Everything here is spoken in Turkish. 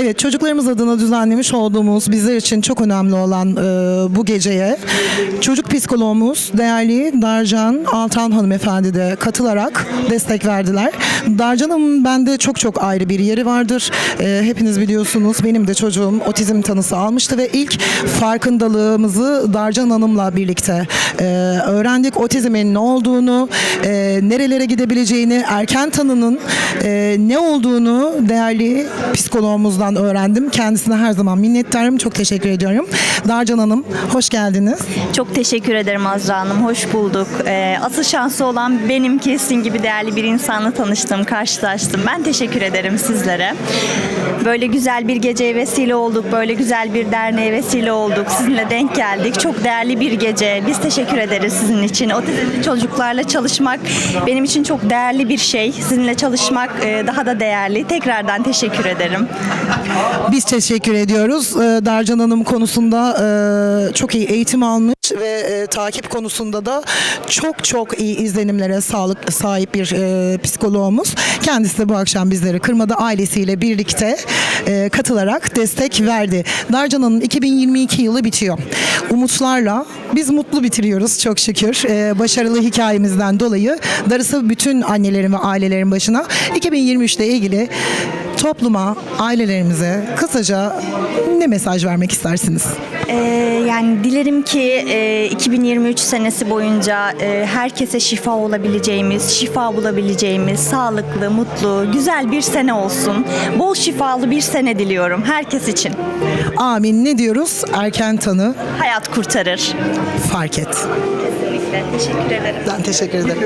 Evet çocuklarımız adına düzenlemiş olduğumuz bizler için çok önemli olan e, bu geceye çocuk psikologumuz değerli Darcan Altan hanımefendi de katılarak destek verdiler. Darcan Hanım'ın bende çok çok ayrı bir yeri vardır. E, hepiniz biliyorsunuz benim de çocuğum otizm tanısı almıştı ve ilk farkındalığımızı Darcan Hanım'la birlikte e, öğrendik. Otizmin ne olduğunu, e, nerelere gidebileceğini, erken tanının e, ne olduğunu değerli psikologumuzdan öğrendim. Kendisine her zaman minnettarım. Çok teşekkür ediyorum. Darcan Hanım hoş geldiniz. Çok teşekkür ederim Azra Hanım. Hoş bulduk. Ee, asıl şansı olan benim ki sizin gibi değerli bir insanla tanıştım, karşılaştım. Ben teşekkür ederim sizlere. Böyle güzel bir geceye vesile olduk. Böyle güzel bir derneğe vesile olduk. Sizinle denk geldik. Çok değerli bir gece. Biz teşekkür ederiz sizin için. Otizmli çocuklarla çalışmak benim için çok değerli bir şey. Sizinle çalışmak e, daha da değerli. Tekrardan teşekkür ederim. Biz teşekkür ediyoruz. Ee, Darcan Hanım konusunda e, çok iyi eğitim almış ve e, takip konusunda da çok çok iyi izlenimlere sağlık sahip bir e, psikologumuz. Kendisi de bu akşam bizleri kırmada ailesiyle birlikte e, katılarak destek verdi. Darcan Hanım 2022 yılı bitiyor. Umutlarla biz mutlu bitiriyoruz çok şükür. Başarılı hikayemizden dolayı darısı bütün annelerin ve ailelerin başına 2023 ile ilgili topluma, ailelerimize kısaca ne mesaj vermek istersiniz? Ee, yani dilerim ki e, 2023 senesi boyunca e, herkese şifa olabileceğimiz, şifa bulabileceğimiz, sağlıklı, mutlu, güzel bir sene olsun. Bol şifalı bir sene diliyorum herkes için. Amin ne diyoruz? Erken tanı, Hayat kurtarır. fark et. Kesinlikle. Teşekkür ederim. Ben teşekkür ederim.